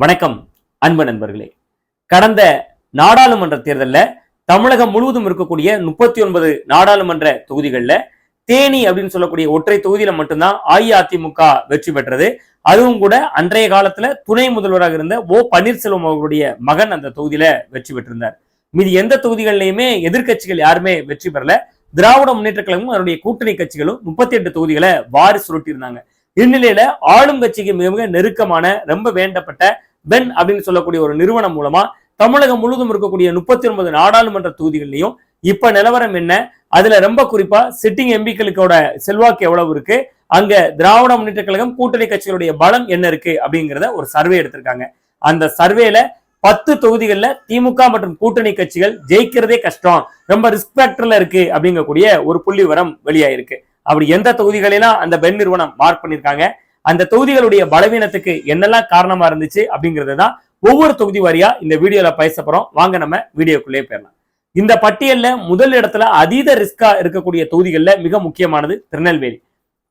வணக்கம் அன்பு நண்பர்களே. கடந்த நாடாளுமன்ற தேர்தலில் தமிழகம் முழுவதும் இருக்கக்கூடிய முப்பத்தி ஒன்பது நாடாளுமன்ற தொகுதிகளில் தேனி அப்படின்னு சொல்லக்கூடிய ஒற்றை தொகுதியில மட்டும்தான் அஇஅதிமுக வெற்றி பெற்றது. அதுவும் கூட அன்றைய காலத்துல துணை முதல்வராக இருந்த ஓ பன்னீர்செல்வம் அவர்களுடைய மகன் அந்த தொகுதியில வெற்றி பெற்றிருந்தார். மீதி எந்த தொகுதிகளிலையுமே எதிர்க்கட்சிகள் யாருமே வெற்றி பெறல. திராவிட முன்னேற்ற கழகமும் அதனுடைய கூட்டணி கட்சிகளும் முப்பத்தி எட்டு தொகுதிகளை வாரி சுருட்டியிருந்தாங்க. இந்நிலையில ஆளும் கட்சிக்கு மிக மிக நெருக்கமான ரொம்ப வேண்டப்பட்ட பென் அப்படின்னு சொல்லக்கூடிய ஒரு நிறுவனம் மூலமா தமிழகம் முழுவதும் இருக்கக்கூடிய முப்பத்தி ஒன்பது நாடாளுமன்ற தொகுதிகள்லையும் இப்ப நிலவரம் என்ன? அதுல ரொம்ப குறிப்பா சிட்டிங் எம்பிக்களுக்கோட செல்வாக்கு எவ்வளவு இருக்கு? அங்க திராவிட முன்னேற்ற கழகம் கூட்டணி கட்சிகளுடைய பலம் என்ன இருக்கு? அப்படிங்கிறத ஒரு சர்வே எடுத்திருக்காங்க. அந்த சர்வேல பத்து தொகுதிகளில் திமுக மற்றும் கூட்டணி கட்சிகள் ஜெயிக்கிறதே கஷ்டம். ரொம்ப ரிஸ்க் ஃபேக்டர்ல இருக்கு அப்படிங்கக்கூடிய ஒரு புள்ளி விவரம் வெளியாயிருக்கு. அப்படி எந்த தொகுதிகளெல்லாம் அந்த பெண் நிறுவனம் மார்க் பண்ணியிருக்காங்க அந்த தொகுதிகளுடைய பலவீனத்துக்கு என்னெல்லாம் காரணமா இருந்துச்சு அப்படிங்கிறது தான் ஒவ்வொரு தொகுதி வாரியா இந்த வீடியோல பேச போறோம். வாங்க நம்ம வீடியோக்குள்ளேயே போயிடலாம். இந்த பட்டியல்ல முதல் இடத்துல அதீத ரிஸ்கா இருக்கக்கூடிய தொகுதிகள்ல மிக முக்கியமானது திருநெல்வேலி.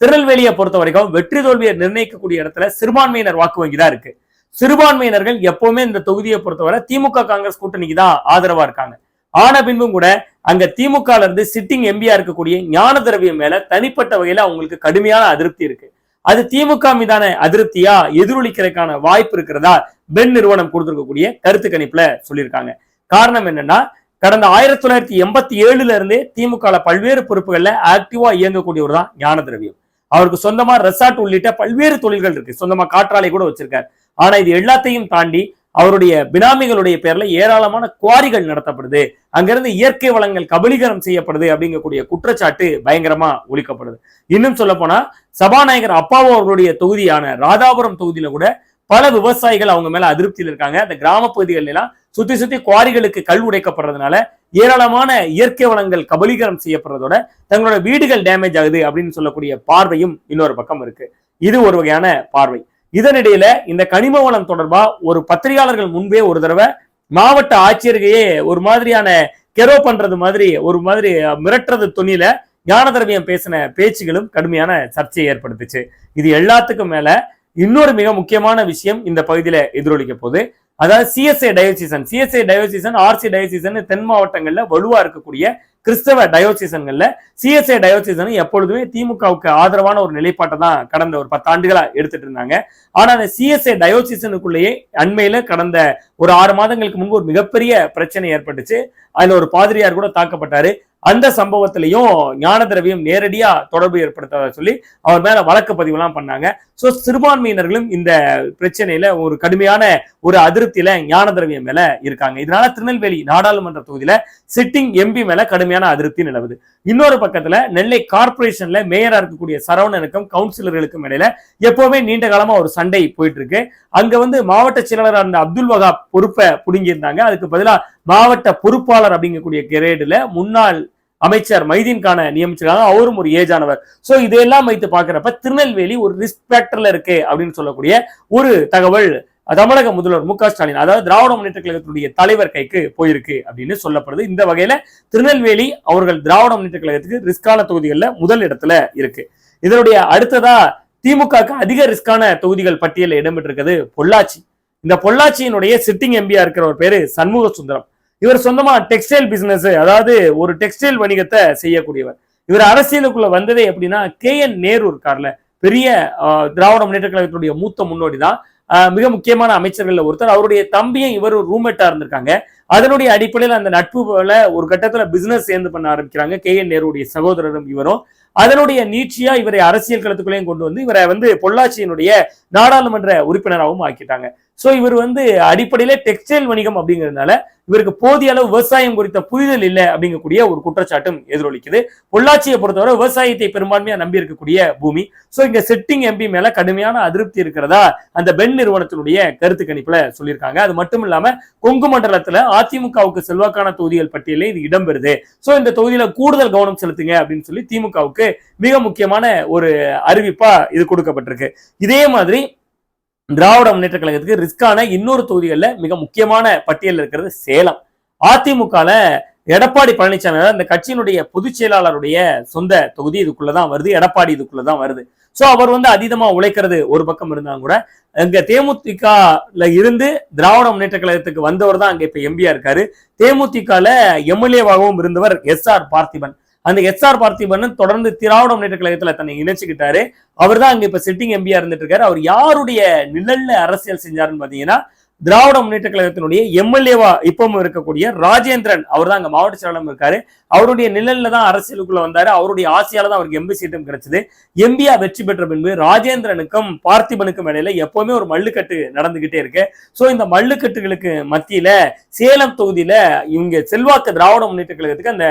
திருநெல்வேலியை பொறுத்த வரைக்கும் வெற்றி தோல்வியை நிர்ணயிக்கக்கூடிய இடத்துல சிறுபான்மையினர் வாக்கு வங்கி தான் இருக்கு. சிறுபான்மையினர்கள் எப்பவுமே இந்த தொகுதியை பொறுத்தவரை திமுக காங்கிரஸ் கூட்டணிக்கு தான் ஆதரவா இருக்காங்க. ஆன பின்பும் கூட அங்க திமுக இருந்து சிட்டிங் எம்பியா இருக்கக்கூடிய ஞான திரவியம் மேல தனிப்பட்ட வகையில அவங்களுக்கு கடுமையான அதிருப்தி இருக்கு. அது திமுக மீதான அதிருப்தியா? எதிரொலிக்கிறதுக்கான வாய்ப்பு இருக்கிறதா? பென் நிறுவனம் கொடுத்திருக்கக்கூடிய கருத்து கணிப்புல சொல்லியிருக்காங்க. காரணம் என்னன்னா கடந்த ஆயிரத்தி தொள்ளாயிரத்தி எண்பத்தி ஏழுல இருந்தே திமுக பல்வேறு பொறுப்புகள்ல ஆக்டிவா இயங்கக்கூடியவர் தான் ஞான திரவியம் அவருக்கு சொந்தமா ரெசார்ட் உள்ளிட்ட பல்வேறு தொழில்கள் இருக்கு. சொந்தமா காற்றாலை கூட வச்சிருக்காரு. ஆனா இது எல்லாத்தையும் தாண்டி அவருடைய பினாமிகளுடைய பேர்ல ஏராளமான குவாரிகள் நடத்தப்படுது. அங்கிருந்து இயற்கை வளங்கள் கபலீகரம் செய்யப்படுது அப்படிங்கக்கூடிய குற்றச்சாட்டு பயங்கரமா ஒழிக்கப்படுது. இன்னும் சொல்ல போனா சபாநாயகர் அப்பாவோ அவர்களுடைய தொகுதியான ராதாபுரம் தொகுதியில கூட பல விவசாயிகள் அவங்க மேல அதிருப்தியில் இருக்காங்க. அந்த கிராம பகுதிகள் எல்லாம் சுத்தி சுத்தி குவாரிகளுக்கு கல் உடைக்கப்படுறதுனால ஏராளமான இயற்கை வளங்கள் கபலீகரம் செய்யப்படுறதோட தங்களோட வீடுகள் டேமேஜ் ஆகுது அப்படின்னு சொல்லக்கூடிய பார்வையும் இன்னொரு பக்கம் இருக்கு. இது ஒரு வகையான பார்வை. இதனிடையில இந்த கனிம வளம் தொடர்பா ஒரு பத்திரிகையாளர்கள் முன்பே ஒரு தடவை மாவட்ட ஆட்சியர்கையே ஒரு மாதிரியான கெரோ பண்றது மாதிரி ஒரு மாதிரி மிரட்டுறது துணியில ஞான திரவியம் பேசின பேச்சுகளும் கடுமையான சர்ச்சையை ஏற்படுத்துச்சு. இது எல்லாத்துக்கும் மேல இன்னொரு மிக முக்கியமான விஷயம் இந்த பகுதியில எதிரொலிக்க போகுது. அதாவது CSI diocesan CSI diocesan RC diocesan தென் மாவட்டங்கள்ல வலுவா இருக்கக்கூடிய கிறிஸ்தவ டயோசிசன்கள்ல சிஎஸ்ஏ டயோசிசன் எப்பொழுதுமே திமுகவுக்கு ஆதரவான ஒரு நிலைப்பாட்டை தான் கடந்த ஒரு பத்தாண்டுகளா எடுத்துட்டு இருந்தாங்க. ஆனா அந்த சிஎஸ்ஏ டயோசிசனுக்குள்ளேயே அண்மையில கடந்த ஒரு ஆறு மாதங்களுக்கு முன்பு ஒரு மிகப்பெரிய பிரச்சனை ஏற்பட்டுச்சு. அதுல ஒரு பாதிரியார் கூட தாக்கப்பட்டாரு. அந்த சம்பவத்திலையும் ஞான திரவியம் நேரடியா தொடர்பு ஏற்படுத்ததா சொல்லி அவர் மேல வழக்கு பதிவுலாம் பண்ணாங்க. சோ சிறுபான்மையினர்களும் இந்த பிரச்சனையில ஒரு கடுமையான ஒரு அதிருப்தியில ஞான திரவியம் மேல இருக்காங்க. இதனால திருநெல்வேலி நாடாளுமன்ற தொகுதியில சிட்டிங் எம்பி மேல கடுமையான அதிருப்தி நிலவுது. இன்னொரு பக்கத்துல நெல்லை கார்பரேஷன்ல மேயரா இருக்கக்கூடிய சரவணனுக்கும் கவுன்சிலர்களுக்கும் இடையில எப்பவுமே நீண்ட காலமா ஒரு சண்டை போயிட்டு இருக்கு அங்க வந்து மாவட்ட செயலாளர் அந்த அப்துல் வகாப் பொறுப்பை புடுங்கியிருந்தாங்க. அதுக்கு பதிலாக மாவட்ட பொறுப்பாளர் அப்படிங்கக்கூடிய கிரேடுல முன்னாள் அமைச்சர் மைதீன் கான நியமிச்சிருக்காங்க. அவரும் ஒரு ஏஜ் ஆனவர். சோ இதையெல்லாம் வைத்து பாக்குறப்ப திருநெல்வேலி ஒரு ரிஸ்க் ஃபேக்டர்ல இருக்கு அப்படின்னு சொல்லக்கூடிய ஒரு தகவல் தமிழக முதல்வர் மு க ஸ்டாலின் அதாவது திராவிட முன்னேற்ற கழகத்துடைய தலைவர் கைக்கு போயிருக்கு அப்படின்னு சொல்லப்படுது. இந்த வகையில திருநெல்வேலி அவர்கள் திராவிட முன்னேற்ற கழகத்துக்கு ரிஸ்கான தொகுதிகளில் முதல் இடத்துல இருக்கு. இதனுடைய அடுத்ததா திமுகக்கு அதிக ரிஸ்கான தொகுதிகள் பட்டியலில் இடம்பெற்றிருக்கிறது பொள்ளாச்சி. இந்த பொள்ளாச்சியினுடைய சிட்டிங் எம்பியா இருக்கிற ஒரு பேரு சண்முக சுந்தரம். இவர் சொந்தமா டெக்ஸ்டைல் பிசினஸ் அதாவது ஒரு டெக்ஸ்டைல் வணிகத்தை செய்யக்கூடியவர். இவர் அரசியலுக்குள்ள வந்ததே எப்படின்னா கே என் நேரு இருக்கார்ல பெரிய திராவிட முன்னேற்ற கழகத்துடைய மூத்த முன்னோடி தான் மிக முக்கியமான அமைச்சர்கள்ல ஒருத்தர். அவருடைய தம்பியும் இவர் ரூம்மேட்டா இருந்திருக்காங்க. அதனுடைய அடிப்படையில் அந்த நட்பு போல ஒரு கட்டத்துல பிசினஸ் சேர்ந்து பண்ண ஆரம்பிக்கிறாங்க. கே என் நேருடைய சகோதரரும் இவரும். அதனுடைய நீட்சியா இவரை அரசியல் களத்துக்குள்ளேயும் கொண்டு வந்து இவரை வந்து பொள்ளாச்சியினுடைய நாடாளுமன்ற உறுப்பினராகவும் ஆக்கிட்டாங்க. ஸோ இவர் வந்து அடிப்படையில டெக்ஸ்டைல் வணிகம் அப்படிங்கிறதுனால இவருக்கு போதிய அளவு விவசாயம் குறித்த புரிதல் இல்லை அப்படிங்கக்கூடிய ஒரு குற்றச்சாட்டும் எதிரொலிக்குது. பொள்ளாச்சியை பொறுத்தவரை விவசாயத்தை பெரும்பான்மையா நம்பி இருக்கக்கூடிய பூமி. ஸோ இங்க செட்டிங் எம்பி மேல கடுமையான அதிருப்தி இருக்கிறதா அந்த பெண் நிறுவனத்தினுடைய கருத்து கணிப்புல சொல்லியிருக்காங்க. அது மட்டும் இல்லாம கொங்கு மண்டலத்துல அதிமுகவுக்கு செல்வாக்கான தொகுதிகள் பட்டியலே இது இடம்பெறுது. ஸோ இந்த தொகுதியில கூடுதல் கவனம் செலுத்துங்க அப்படின்னு சொல்லி திமுகவுக்கு மிக முக்கியமான ஒரு அறிவிப்பா இது கொடுக்கப்பட்டிருக்கு. இதே மாதிரி திராவிட முன்னேற்ற கழகத்துக்கு ரிஸ்கான இன்னொரு தொகுதிகளில் மிக முக்கியமான பட்டியல் இருக்கிறது சேலம். அதிமுகல எடப்பாடி பழனிசாமி அந்த கட்சியினுடைய பொதுச் செயலாளருடைய சொந்த தொகுதி இதுக்குள்ளதான் வருது எடப்பாடி இதுக்குள்ளதான் வருது. சோ அவர் வந்து அதீதமா உழைக்கிறது ஒரு பக்கம் இருந்தாலும் கூட அங்க தேமுதிகல இருந்து திராவிட முன்னேற்ற கழகத்துக்கு வந்தவர் தான் அங்க இப்ப எம்பியா இருக்காரு. தேமுதிகல எம்எல்ஏவாகவும் இருந்தவர் எஸ் ஆர் பார்த்திபன். அந்த எஸ்ஆர் பார்த்திபன் தொடர்ந்து திராவிட முன்னேற்ற கழகத்துல தன்னை இணைச்சுக்கிட்டாரு. அவர் தான் அங்க இப்ப சிட்டிங் எம்பியா இருந்துட்டு இருக்காரு அவர் யாருடைய நிழல்ல அரசியல் செஞ்சாருன்னு பாத்தீங்கன்னா திராவிட முன்னேற்ற கழகத்தினுடைய எம்எல்ஏவா இப்பவும் இருக்கக்கூடிய ராஜேந்திரன். அவர் தான் அங்க மாவட்ட செயலாளர் இருக்காரு. அவருடைய நிழல்ல தான் அரசியலுக்குள்ள வந்தாரு. அவருடைய ஆசையால தான் அவருக்கு எம்பி சீட்டும் கிடைச்சது. எம்பியா வெற்றி பெற்ற பின்பு ராஜேந்திரனுக்கும் பார்த்திபனுக்கும் இடையில எப்பவுமே ஒரு மல்லுக்கட்டு நடந்துகிட்டே இருக்கு. ஸோ இந்த மல்லுக்கட்டுகளுக்கு மத்தியில சேலம் தொகுதியில இவங்க செல்வாக்கு திராவிட முன்னேற்ற கழகத்துக்கு அந்த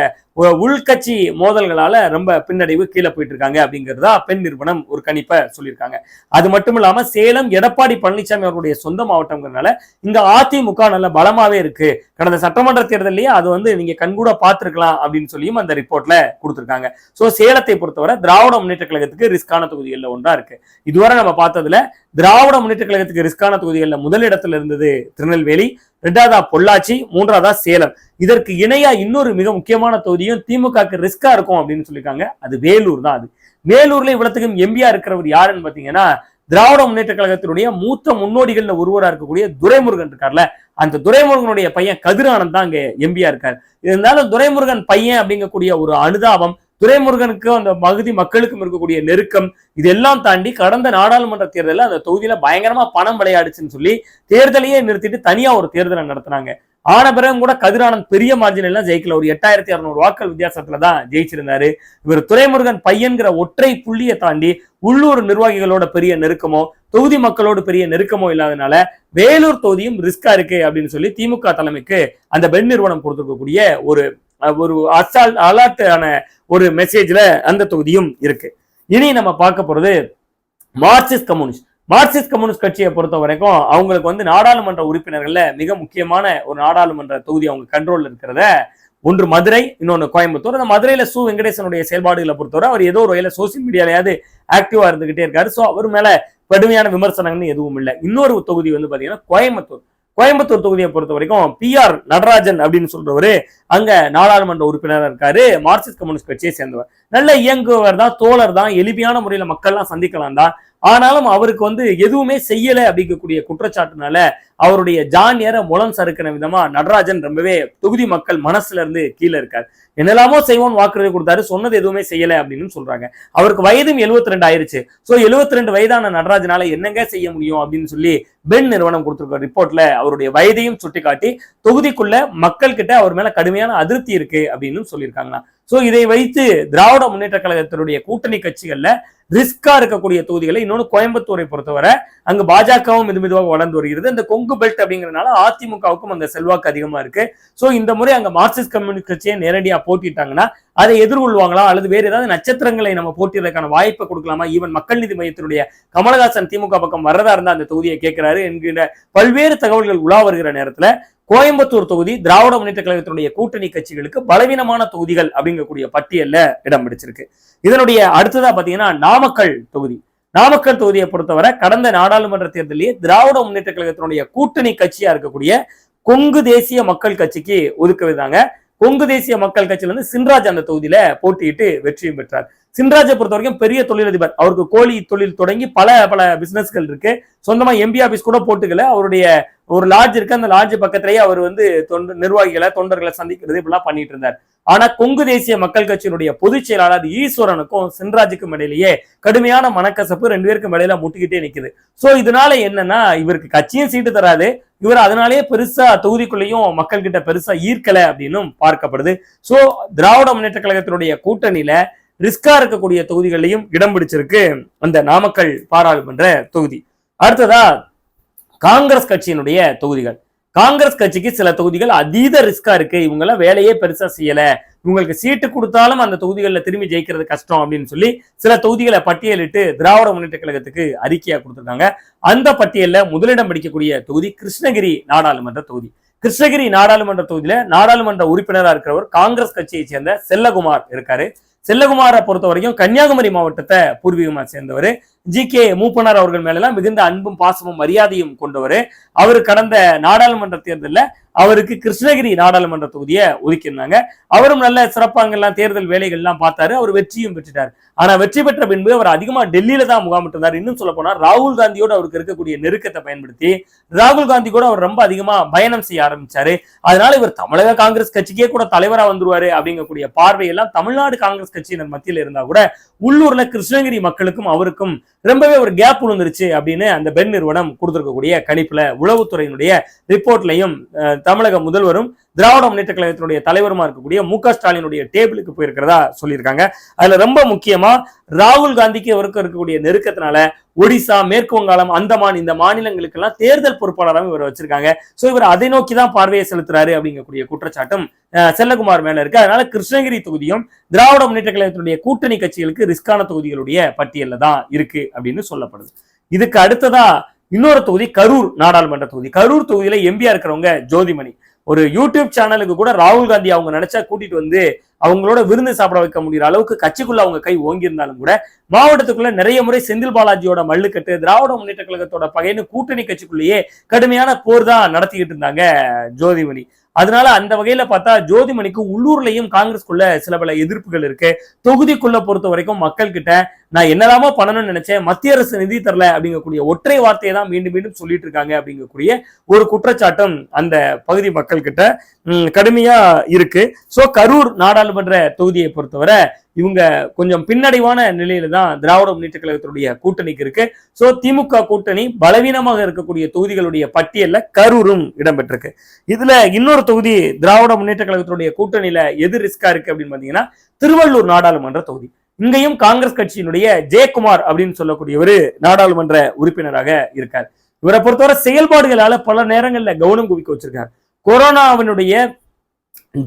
உள்கட்சி மோதல்களால ரொம்ப பின்னடைவு கீழே போயிட்டு இருக்காங்க அப்படிங்கிறதா பெண் நிறுவனம் ஒரு கணிப்பை சொல்லியிருக்காங்க. அது மட்டும் இல்லாம சேலம் எடப்பாடி பழனிசாமி அவருடைய சொந்த மாவட்டம்ங்கிறனால இங்க அதிமுக நல்ல பலமாவே இருக்கு. கடந்த சட்டமன்ற தேர்தலையே அது வந்து நீங்க கண்கூட பார்த்திருக்கலாம் அப்படின்னு சொல்லியும் அந்த ரிப்போர்ட்ல கொடுத்துருக்காங்க. ஸோ சேலத்தை பொறுத்தவரை திராவிட முன்னேற்ற கழகத்துக்கு ரிஸ்கான தொகுதிகளில் ஒன்றா இருக்கு. இதுவரை நம்ம பார்த்ததுல திராவிட முன்னேற்ற கழகத்துக்கு ரிஸ்கான தொகுதிகளில் முதலிடத்துல இருந்தது திருநெல்வேலி ரெண்டாவதா பொள்ளாச்சி மூன்றாவதா சேலம். இதற்கு இணையா இன்னொரு மிக முக்கியமான தொகுதியும் திமுகக்கு ரிஸ்கா இருக்கும் அப்படின்னு சொல்லியிருக்காங்க. அது வேலூர் தான் அது. வேலூர்ல இவ்வளத்துக்கும் எம்பியா இருக்கிறவர் யாருன்னு பாத்தீங்கன்னா திராவிட முன்னேற்ற கழகத்தினுடைய மூத்த முன்னோடிகள்ல ஒருவரா இருக்கக்கூடிய துரைமுருகன் இருக்கார்ல அந்த துரைமுருகனுடைய பையன் கதிரானந்த் தான் அங்கே எம்பியா இருக்கார். இருந்தாலும் துரைமுருகன் பையன் அப்படிங்கக்கூடிய ஒரு அனுதாபம் துரைமுருகனுக்கும் அந்த பகுதி மக்களுக்கும் இருக்கக்கூடிய நெருக்கம் இதெல்லாம் தாண்டி கடந்த நாடாளுமன்ற தேர்தலில் அந்த தொகுதியில பயங்கரமா பணம் விளையாடுச்சுன்னு சொல்லி தேர்தலையே நிறுத்திட்டு தனியா ஒரு தேர்தலை நடத்தினாங்க. ஆன பிறகும் கூட கதிரானந்த் பெரிய மார்ஜின் எல்லாம் ஜெயிக்கல. ஒரு எட்டாயிரத்தி அறுநூறு வாக்கள் வித்தியாசத்துல தான் ஜெயிச்சிருந்தாரு. இவர் துரைமுருகன் பையன்கிற ஒற்றை புள்ளியை தாண்டி உள்ளூர் நிர்வாகிகளோட பெரிய நெருக்கமோ தொகுதி மக்களோடு பெரிய நெருக்கமோ இல்லாதனால வேலூர் தொகுதியும் ரிஸ்கா இருக்கு அப்படின்னு சொல்லி திமுக தலைமைக்கு அந்த பெண் நிறுவனம் கொடுத்துருக்கக்கூடிய ஒரு ஒரு அசால் அலாட்டான ஒரு மெசேஜ்ல அந்த தொகுதியும் இருக்கு. இனி நம்ம பார்க்க போறது மார்க்சிஸ்ட் கம்யூனிஸ்ட். மார்க்சிஸ்ட் கம்யூனிஸ்ட் கட்சியை பொறுத்த வரைக்கும் அவங்களுக்கு வந்து நாடாளுமன்ற உறுப்பினர்கள்ல மிக முக்கியமான ஒரு நாடாளுமன்ற தொகுதி அவங்க கண்ட்ரோல் இருக்கிறத ஒன்று மதுரை இன்னொன்று கோயம்புத்தூர். அந்த மதுரையில் சு. வெங்கடேசனுடைய செயல்பாடுகளை பொறுத்தவரை அவர் ஏதோ ஒரு வகையில் சோசியல் மீடியாலயாவது ஆக்டிவா இருந்துகிட்டே இருக்காரு. ஸோ அவர் மேலே கடுமையான விமர்சனங்கள்னு எதுவும் இல்லை. இன்னொரு தொகுதி வந்து பார்த்தீங்கன்னா கோயம்புத்தூர். கோயம்புத்தூர் தொகுதியை பொறுத்த வரைக்கும் பி ஆர் நடராஜன் அப்படின்னு சொல்றவரு அங்க நாடாளுமன்ற உறுப்பினராக இருக்காரு மார்க்சிஸ்ட் கம்யூனிஸ்ட் கட்சியை சேர்ந்தவர். நல்ல இயங்குவர் தான் தோழர் தான் எளிமையான முறையில மக்கள்லாம் சந்திக்கலாம் தான் ஆனாலும் அவருக்கு வந்து எதுவுமே செய்யல அப்படிங்கக்கூடிய குற்றச்சாட்டுனால அவருடைய ஜானியரை முலம் சறுக்கின விதமா நடராஜன் ரொம்பவே தொகுதி மக்கள் மனசுல இருந்து கீழே இருக்கார். என்னெல்லாமோ செய்வோம் வாக்குறுதி கொடுத்தாரு சொன்னது எதுவுமே செய்யல அப்படின்னு சொல்றாங்க. அவருக்கு வயதும் 72 ரெண்டு ஆயிருச்சு. சோ 72 ரெண்டு வயதான நடராஜனால என்னங்க செய்ய முடியும் அப்படின்னு சொல்லி பெண் நிறுவனம் கொடுத்துருக்க ரிப்போர்ட்ல அவருடைய வயதையும் சுட்டிக்காட்டி தொகுதிக்குள்ள மக்கள் கிட்ட அவர் மேல கடுமையான அதிருப்தி இருக்கு அப்படின்னு சொல்லியிருக்காங்களா சோ இதை வைத்து திராவிட முன்னேற்ற கழகத்தினுடைய கூட்டணி கட்சிகள்ல ரிஸ்கா இருக்கக்கூடிய தொகுதிகளை இன்னொன்று கோயம்புத்தூரை பொறுத்தவரை அங்கு பாஜகவும் மெது மெதுவாக வளர்ந்து வருகிறது. இந்த கொங்கு பெல்ட் அப்படிங்கிறதுனால அதிமுகவுக்கும் அந்த செல்வாக்கு அதிகமா இருக்கு. சோ இந்த முறை அங்க மார்க்சிஸ்ட் கம்யூனிஸ்ட் கட்சியை நேரடியாக போட்டிட்டாங்கன்னா அதை எதிர்கொள்வாங்களா அல்லது வேற ஏதாவது நட்சத்திரங்களை நம்ம போட்டியதற்கான வாய்ப்பை கொடுக்கலாமா? ஈவன் மக்கள் நீதி மையத்தினுடைய கமலஹாசன் திமுக பக்கம் வர்றதா இருந்தா அந்த தொகுதியை கேட்கிறாரு என்கிற பல்வேறு தகவல்கள் உலா வருகிற நேரத்துல கோயம்புத்தூர் தொகுதி திராவிட முன்னேற்ற கழகத்தினுடைய கூட்டணி கட்சிகளுக்கு பலவீனமான தொகுதிகள் அப்படிங்கக்கூடிய பட்டியல்ல இடம் பிடிச்சிருக்கு. இதனுடைய அடுத்ததா பாத்தீங்கன்னா நாமக்கல் தொகுதி. நாமக்கல் தொகுதியை பொறுத்தவரை கடந்த நாடாளுமன்ற தேர்தலிலே திராவிட முன்னேற்ற கழகத்தினுடைய கூட்டணி கட்சியா இருக்கக்கூடிய கொங்கு தேசிய மக்கள் கட்சிக்கு ஒதுக்குவிதாங்க கொங்கு தேசிய மக்கள் கட்சியில இருந்து சின்ராஜ் அந்த தொகுதியில போட்டியிட்டு வெற்றியும் பெற்றார். சின்ராஜை பொறுத்த வரைக்கும் பெரிய தொழிலதிபர். அவருக்கு கோழி தொழில் தொடங்கி பல பல பிசினஸ்கள் இருக்கு. சொந்தமா எம்பி ஆபீஸ் கூட போட்டுக்கல. அவருடைய ஒரு லாட்ஜ் இருக்கு அந்த லாட்ஜ் பக்கத்திலேயே அவர் வந்து தொண்டு நிர்வாகிகளை தொண்டர்களை சந்திக்கிறது இப்படிலாம் பண்ணிட்டு இருந்தார். ஆனா கொங்கு தேசிய மக்கள் கட்சியினுடைய பொதுச் செயலாளர் ஈஸ்வரனுக்கும் சின்ராஜுக்கும் இடையிலேயே கடுமையான மனக்கசப்பு ரெண்டு பேருக்கும் இடையில முட்டுக்கிட்டே நிக்குது. சோ இதனால என்னன்னா இவருக்கு கட்சியும் சீட்டு தராது. இவர் அதனாலேயே பெருசா தொகுதிக்குள்ளேயும் மக்கள் கிட்ட பெருசா ஈர்க்கல அப்படின்னும் பார்க்கப்படுது. சோ திராவிட முன்னேற்ற கழகத்தினுடைய கூட்டணியில ரிஸ்கா இருக்கக்கூடிய தொகுதிகளையும் இடம் பிடிச்சிருக்கு அந்த நாமக்கல் பாராளுமன்ற தொகுதி. அடுத்ததா காங்கிரஸ் கட்சியினுடைய தொகுதிகள். காங்கிரஸ் கட்சிக்கு சில தொகுதிகள் அதீத ரிஸ்கா இருக்கு. இவங்கள வேலையே பெருசா செய்யல. இவங்களுக்கு சீட்டு கொடுத்தாலும் அந்த தொகுதிகளில் திரும்பி ஜெயிக்கிறது கஷ்டம் அப்படின்னு சொல்லி சில தொகுதிகளை பட்டியலிட்டு திராவிட முன்னேற்ற கழகத்துக்கு அறிக்கையா கொடுத்துருக்காங்க. அந்த பட்டியல்ல முதலிடம் பிடிக்கக்கூடிய தொகுதி கிருஷ்ணகிரி நாடாளுமன்ற தொகுதி. கிருஷ்ணகிரி நாடாளுமன்ற தொகுதியில நாடாளுமன்ற உறுப்பினராக இருக்கிறவர் காங்கிரஸ் கட்சியை சேர்ந்த செல்லகுமார் இருக்காரு. செல்லகுமாரை பொறுத்த வரைக்கும் கன்னியாகுமரி மாவட்டத்தை பூர்வீகமா சேர்ந்தவர். ஜி கே மூப்பனார் அவர்கள் மேலெல்லாம் மிகுந்த அன்பும் பாசமும் மரியாதையும் கொண்டவர். அவர் கடந்த நாடாளுமன்ற தேர்தலில் அவருக்கு கிருஷ்ணகிரி நாடாளுமன்ற தொகுதியை ஒதுக்கியிருந்தாங்க. அவரும் நல்ல சிறப்பாங்கெல்லாம் தேர்தல் வேலைகள்லாம் பார்த்தாரு. அவர் வெற்றியும் பெற்றுட்டார். ஆனால் வெற்றி பெற்ற பின்பு அவர் அதிகமா டெல்லியில தான் முகாமிட்டிருந்தார் இன்னும் சொல்ல போனால் ராகுல் காந்தியோட அவருக்கு இருக்கக்கூடிய நெருக்கத்தை பயன்படுத்தி ராகுல் காந்தி கூட அவர் ரொம்ப அதிகமா பயணம் செய்ய ஆரம்பிச்சாரு. அதனால இவர் தமிழக காங்கிரஸ் கட்சிக்கே கூட தலைவரா வந்துருவாரு அப்படிங்கக்கூடிய பார்வையெல்லாம் தமிழ்நாடு காங்கிரஸ் கட்சியினர் மத்தியில் இருந்தா கூட உள்ளூர்ல கிருஷ்ணகிரி மக்களுக்கும் அவருக்கும் ரொம்பவே ஒரு கேப் விழுந்துருச்சு அப்படின்னு அந்த பெண் நிறுவனம் கொடுத்திருக்கக்கூடிய கணிப்புல உளவுத்துறையினுடைய ரிப்போர்ட்லையும் அஹ், தமிழக முதல்வரும் திராவிட முன்னேற்ற கழகத்தினுடைய தலைவருமா இருக்கக்கூடிய மு க ஸ்டாலினுடைய டேபிளுக்கு போயிருக்கிறதா சொல்லியிருக்காங்க. அதுல ரொம்ப முக்கியமா ராகுல் காந்திக்கு இவருக்கு இருக்கக்கூடிய நெருக்கத்தினால ஒடிசா மேற்கு வங்காளம் அந்தமான் இந்த மாநிலங்களுக்கெல்லாம் தேர்தல் பொறுப்பாளராகவும் இவர் வச்சிருக்காங்க. சோ இவர் அதை நோக்கி தான் பார்வையை செலுத்துறாரு அப்படிங்கக்கூடிய குற்றச்சாட்டும் செல்லகுமார் மேல இருக்கு. அதனால கிருஷ்ணகிரி தொகுதியும் திராவிட முன்னேற்ற கழகத்தினுடைய கூட்டணி கட்சிகளுக்கு ரிஸ்கான தொகுதிகளுடைய பட்டியல்ல தான் இருக்கு அப்படின்னு சொல்லப்படுது. இதுக்கு அடுத்ததா இன்னொரு தொகுதி கரூர் நாடாளுமன்ற தொகுதி. கரூர் தொகுதியில எம்பியா இருக்கிறவங்க ஜோதிமணி. ஒரு யூடியூப் சேனலுக்கு கூட ராகுல் காந்தி அவங்க நினைச்சா கூட்டிட்டு வந்து அவங்களோட விருந்து சாப்பிட வைக்க முடிகிற அளவுக்கு கட்சிக்குள்ள அவங்க கை ஓங்கியிருந்தாலும் கூட மாவட்டத்துக்குள்ள நிறைய முறை செந்தில் பாலாஜியோட மல்லுக்கட்டு திராவிட முன்னேற்ற கழகத்தோட பகைன்னு கூட்டணி கட்சிக்குள்ளேயே கடுமையான போர் தான் நடத்திக்கிட்டு இருந்தாங்க ஜோதிமணி. அதனால அந்த வகையில பார்த்தா ஜோதிமணிக்கு உள்ளூர்லயும் காங்கிரஸ்குள்ள சில பல எதிர்ப்புகள் இருக்கு. தொகுதிக்குள்ள பொறுத்த வரைக்கும் மக்கள் கிட்ட நான் என்னதாமோ பண்ணணும்னு நினைச்சேன் மத்திய அரசு நிதி தரல அப்படிங்கக்கூடிய ஒற்றை வார்த்தையை தான் மீண்டும் மீண்டும் சொல்லிட்டு இருக்காங்க அப்படிங்கக்கூடிய ஒரு குற்றச்சாட்டும் அந்த பகுதி மக்கள் கிட்ட கடுமையா இருக்கு. சோ கரூர் நாடாளுமன்ற தொகுதியை பொறுத்தவரை இவங்க கொஞ்சம் பின்னடைவான நிலையில தான் திராவிட முன்னேற்ற கழகத்தினுடைய கூட்டணிக்கு இருக்கு. ஸோ திமுக கூட்டணி பலவீனமாக இருக்கக்கூடிய தொகுதிகளுடைய பட்டியல்ல கரூரும் இடம்பெற்றிருக்கு. இதுல இன்னொரு தொகுதி திராவிட முன்னேற்ற கழகத்தினுடைய கூட்டணியில எது ரிஸ்கா இருக்கு அப்படின்னு பாத்தீங்கன்னா திருவள்ளூர் நாடாளுமன்ற தொகுதி. இங்கேயும் காங்கிரஸ் கட்சியினுடைய ஜெயக்குமார் அப்படின்னு சொல்லக்கூடியவர் நாடாளுமன்ற உறுப்பினராக இருக்கார். இவரை பொறுத்தவரை செயல்பாடுகளால பல நேரங்கள்ல கவனம் குவிக்க வச்சிருக்கார். கொரோனாவினுடைய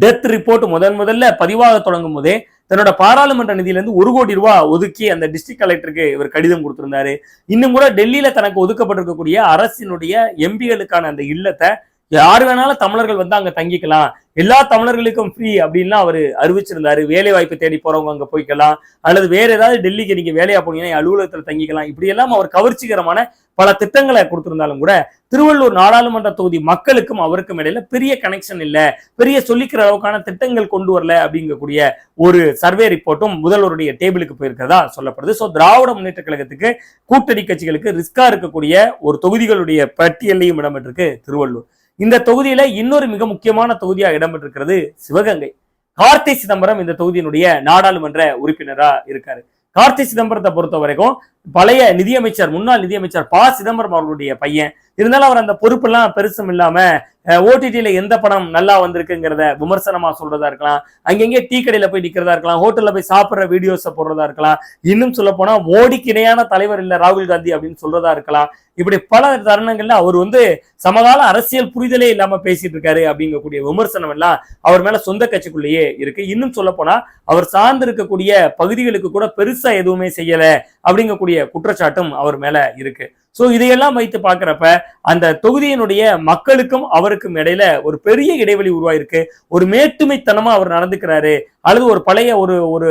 டெத் ரிப்போர்ட் முதன் முதல்ல பதிவாக தொடங்கும் போதே தன்னோட பாராளுமன்ற நிதியிலேருந்து ஒரு கோடி ரூபாய் ஒதுக்கி அந்த டிஸ்ட்ரிக்ட் கலெக்டருக்கு இவர் கடிதம் கொடுத்திருந்தாரு. இன்னும் கூட டெல்லியில தனக்கு ஒதுக்கப்பட்டிருக்கக்கூடிய அரசினுடைய எம்பிகளுக்கான அந்த இல்லத்தை யார் வேணாலும் தமிழர்கள் வந்து அங்க தங்கிக்கலாம். எல்லா தமிழர்களுக்கும் ஃப்ரீ அப்படின்லாம் அவர் அறிவிச்சிருந்தாரு. வேலை வாய்ப்பு தேடி போறவங்க அங்க போய்க்கலாம். அல்லது வேற ஏதாவது டெல்லிக்கு நீங்க வேலையா போனீங்கன்னா அலுவலகத்தில் அலுவலகத்துல தங்கிக்கலாம். இப்படி எல்லாம் அவர் கவர்ச்சிகரமான பல திட்டங்களை கொடுத்திருந்தாலும் கூட திருவள்ளூர் நாடாளுமன்ற தொகுதி மக்களுக்கும் அவருக்கும் இடையில பெரிய கனெக்ஷன் இல்ல. பெரிய சொல்லிக்கிற அளவுக்கான திட்டங்கள் கொண்டு வரல அப்படிங்கக்கூடிய ஒரு சர்வே ரிப்போர்ட்டும் முதல்வருடைய டேபிளுக்கு போயிருக்கிறதா சொல்லப்படுது. சோ திராவிட முன்னேற்ற கழகத்துக்கு கூட்டணி கட்சிகளுக்கு ரிஸ்கா இருக்கக்கூடிய ஒரு தொகுதிகளுடைய பட்டியலையும் இடம்பெற்றிருக்கு திருவள்ளூர். இந்த தொகுதியில இன்னொரு மிக முக்கியமான தொகுதியா இடம்பெற்றிருக்கிறது சிவகங்கை. கார்த்தி சிதம்பரம் இந்த தொகுதியினுடைய நாடாளுமன்ற உறுப்பினரா இருக்காரு. கார்த்தி சிதம்பரத்தை பொறுத்த வரைக்கும் பழைய நிதியமைச்சர் முன்னாள் நிதியமைச்சர் ப. சிதம்பரம் அவர்களுடைய பையன் இருந்தாலும் அவர் அந்த பொறுப்பெல்லாம் பெருசும் இல்லாம ஓடிடியில எந்த படம் நல்லா வந்திருக்குங்கிறத விமர்சனமா சொல்றதா இருக்கலாம். அங்கங்கே டீ கடையில போய் நிக்கிறதா இருக்கலாம். ஹோட்டல்ல போய் சாப்பிடுற வீடியோஸை போடுறதா இருக்கலாம். இன்னும் சொல்ல போனா மோடிக்கு இணையான தலைவர் இல்ல ராகுல் காந்தி அப்படின்னு சொல்றதா இருக்கலாம். இப்படி பல தருணங்கள்ல அவர் வந்து சமகால அரசியல் புரிதலே இல்லாம பேசிட்டு இருக்காரு அப்படிங்கக்கூடிய விமர்சனம் எல்லாம் அவர் மேல சொந்த கட்சிக்குள்ளேயே இருக்கு. இன்னும் சொல்ல போனா அவர் சார்ந்து இருக்கக்கூடிய பகுதிகளுக்கு கூட பெருசா எதுவுமே செய்யல அப்படிங்கக்கூடிய குற்றச்சாட்டும் அவர் மேல இருக்கு. ஸோ இதையெல்லாம் வைத்து பார்க்குறப்ப அந்த தொகுதியினுடைய மக்களுக்கும் அவருக்கும் இடையில ஒரு பெரிய இடைவெளி உருவாயிருக்கு. ஒரு மேட்டுமைத்தனமா அவர் நடந்துக்கிறாரு. அல்லது ஒரு பழைய ஒரு ஒரு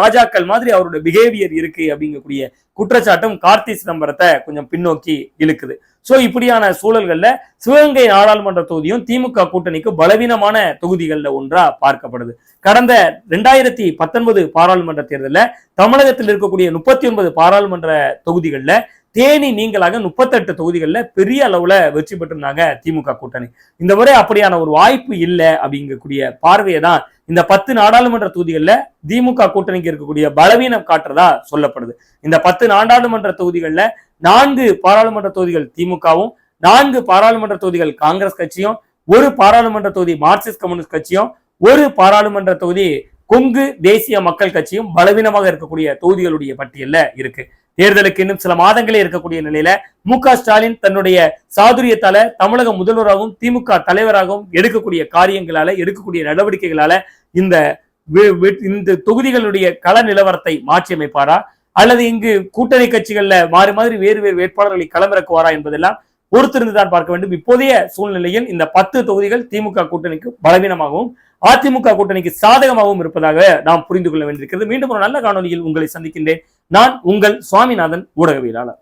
ராஜாக்கள் மாதிரி அவருடைய பிஹேவியர் இருக்கு அப்படிங்கக்கூடிய குற்றச்சாட்டும் கார்த்தி சிதம்பரத்தை கொஞ்சம் பின்னோக்கி இழுக்குது. ஸோ இப்படியான சூழல்கள்ல சிவகங்கை நாடாளுமன்ற தொகுதியும் திமுக கூட்டணிக்கு பலவீனமான தொகுதிகளில் ஒன்றா பார்க்கப்படுது. கடந்த ரெண்டாயிரத்தி பத்தொன்பது பாராளுமன்ற தேர்தலில் தமிழகத்தில் இருக்கக்கூடிய முப்பத்தி ஒன்பது பாராளுமன்ற தொகுதிகளில் தேனி நீங்களாக முப்பத்தெட்டு தொகுதிகளில் பெரிய அளவில் வெற்றி பெற்றிருந்தாங்க திமுக கூட்டணி. இந்த முறை அப்படியான ஒரு வாய்ப்பு இல்லை அப்படிங்கக்கூடிய பார்வையை தான் இந்த பத்து நாடாளுமன்ற தொகுதிகளில் திமுக கூட்டணிக்கு இருக்கக்கூடிய பலவீனம் காட்டுறதா சொல்லப்படுது. இந்த பத்து நாடாளுமன்ற தொகுதிகளில் நான்கு பாராளுமன்ற தொகுதிகள் திமுகவும் நான்கு பாராளுமன்ற தொகுதிகள் காங்கிரஸ் கட்சியும் ஒரு பாராளுமன்ற தொகுதி மார்க்சிஸ்ட் கம்யூனிஸ்ட் கட்சியும் ஒரு பாராளுமன்ற தொகுதி கொங்கு தேசிய மக்கள் கட்சியும் பலவீனமாக இருக்கக்கூடிய தொகுதிகளுடைய பட்டியலில் இருக்கு. தேர்தலுக்கு இன்னும் சில மாதங்களே இருக்கக்கூடிய நிலையில மு ஸ்டாலின் தன்னுடைய சாதுரியத்தால தமிழக முதல்வராகவும் திமுக தலைவராகவும் எடுக்கக்கூடிய காரியங்களால எடுக்கக்கூடிய நடவடிக்கைகளால இந்த இந்த தொகுதிகளுடைய கள நிலவரத்தை மாற்றி அமைப்பாரா அல்லது இங்கு கூட்டணி கட்சிகள்ல மாறி மாதிரி வேறு வேறு வேட்பாளர்களை களமிறக்குவாரா என்பதெல்லாம் பொறுத்திருந்து தான் பார்க்க வேண்டும். இப்போதைய சூழ்நிலையில் இந்த பத்து தொகுதிகள் திமுக கூட்டணிக்கு பலவீனமாகவும் அதிமுக கூட்டணிக்கு சாதகமாகவும் இருப்பதாக நாம் புரிந்து கொள்ள வேண்டியிருக்கிறது. மீண்டும் ஒரு நல்ல காணொலியில் உங்களை சந்திக்கின்றேன். நான் உங்கள் சுவாமிநாதன் ஊடகவியலாளர்.